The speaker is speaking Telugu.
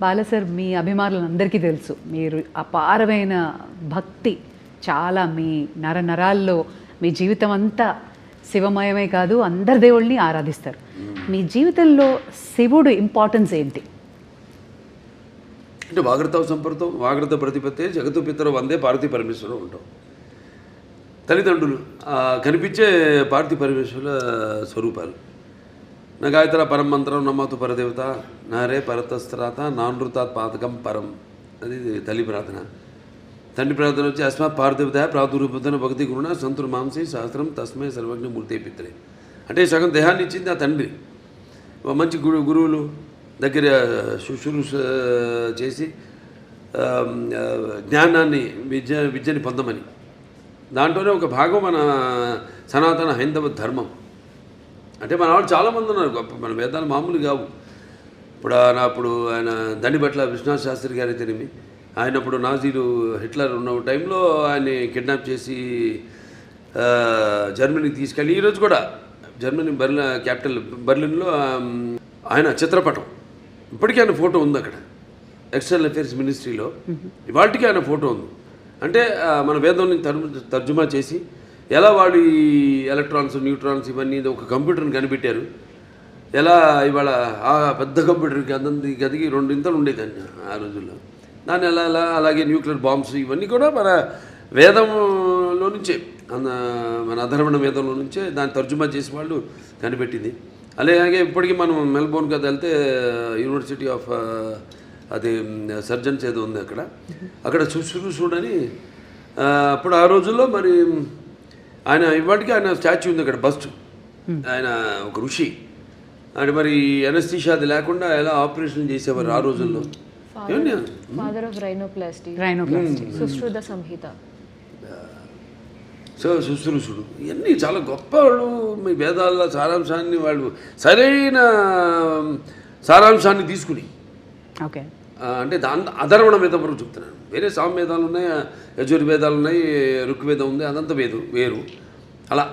బాల సార్ మీ అభిమానులందరికీ తెలుసు. మీరు అపారమైన భక్తి. చాలా మీ నర నరాల్లో మీ జీవితం అంతా శివమయమే కాదు అందరి దేవుళ్ళని ఆరాధిస్తారు. మీ జీవితంలో శివుడు ఇంపార్టెన్స్ ఏంటి? అంటే వాగ్రత సంపర్తం వాగ్రత ప్రతిపత్తే జగత్తు పితర వందే పార్వతీ పరమేశ్వరం ఉంటాం. తల్లిదండ్రులు కనిపించే పార్వతీ పరమేశ్వరుల స్వరూపాలు. నా గాయత్ర పరం మంత్రం నమ్మతు పరదేవత నారే పరతస్త్రాత నానృతాత్ పాతకం పరం. అది తల్లి ప్రార్థన. తండ్రి ప్రార్థన వచ్చి అస్మాత్ పార్థివత ప్రాదురూపతన భక్తి గురుణ సంతుర్ మాంసి శాస్త్రం తస్మై సర్వజ్ఞ మూర్తి పిత్రే. అంటే సగం దేహాన్ని ఇచ్చింది ఆ తండ్రి. మంచి గురు గురువులు దగ్గర శుశ్రూష చేసి జ్ఞానాన్ని విద్య విద్యని పొందమని. దాంట్లోనే ఒక భాగం మన సనాతన హైందవ ధర్మం. అంటే మన వాళ్ళు చాలామంది ఉన్నారు గొప్ప మన వేదాలు మామూలు కావు. ఇప్పుడు ఆయన అప్పుడు ఆయన దండిపట్ల విశ్వనాథ్ శాస్త్రి గారి తెలిమి ఆయన అప్పుడు నాజీలు హిట్లర్ ఉన్న టైంలో ఆయన్ని కిడ్నాప్ చేసి జర్మనీకి తీసుకెళ్ళి ఈరోజు కూడా జర్మనీ బర్ల క్యాపిటల్ బర్లిన్లో ఆయన చిత్రపటం. ఇప్పటికీ ఆయన ఫోటో ఉంది అక్కడ. ఎక్స్టర్నల్ అఫేర్స్ మినిస్ట్రీలో. ఇవాళకి ఆయన ఫోటో ఉంది. అంటే మన తర్జు తర్జుమా చేసి ఎలా వాళ్ళు ఈ ఎలక్ట్రాన్స్ న్యూట్రాన్స్ ఇవన్నీ ఒక కంప్యూటర్ని కనిపెట్టారు? ఎలా ఇవాళ ఆ పెద్ద కంప్యూటర్కి అందంది గదికి రెండింతలు ఉండేదాన్ని ఆ రోజుల్లో. దాన్ని ఎలా ఎలా అలాగే న్యూక్లియర్ బాంబ్స్ ఇవన్నీ కూడా మన వేదంలో నుంచే అన్న మన అధర్వణ వేదంలో నుంచే దాన్ని తర్జుమా చేసి వాళ్ళు కనిపెట్టింది. అలాగే ఇప్పటికీ మనం మెల్బోర్న్ కదా వెళ్తే యూనివర్సిటీ ఆఫ్ అది సర్జన్స్ ఏదో ఉంది అక్కడ. అక్కడ శుశ్రూషుడని చూడని అప్పుడు ఆ రోజుల్లో మరి ఆయన ఇవాటికి ఆయన స్టాచ్యూ ఉంది అక్కడ బస్ట్. ఆయన ఒక ఋషి. అంటే మరి ఎనస్థిషా అది లేకుండా ఎలా ఆపరేషన్ చేసేవారు ఆ రోజుల్లో? ఏమండి father of rhinoplasty rhinoplasty Sushruta Samhita. So శుశ్రూషుడు. ఇవన్నీ చాలా గొప్ప వాళ్ళు మీ వేదాల సారాంశాన్ని వాళ్ళు సరైన సారాంశాన్ని తీసుకుని ఓకే. అంటే దాని అధర్వణ వేదం వరకు చెప్తున్నాను. వేరే సామవేదాలు ఉన్నాయి యజుర్వేదాలు ఉన్నాయి ఋగ్వేదం ఉంది అదంతా వేదు వేరు. అలా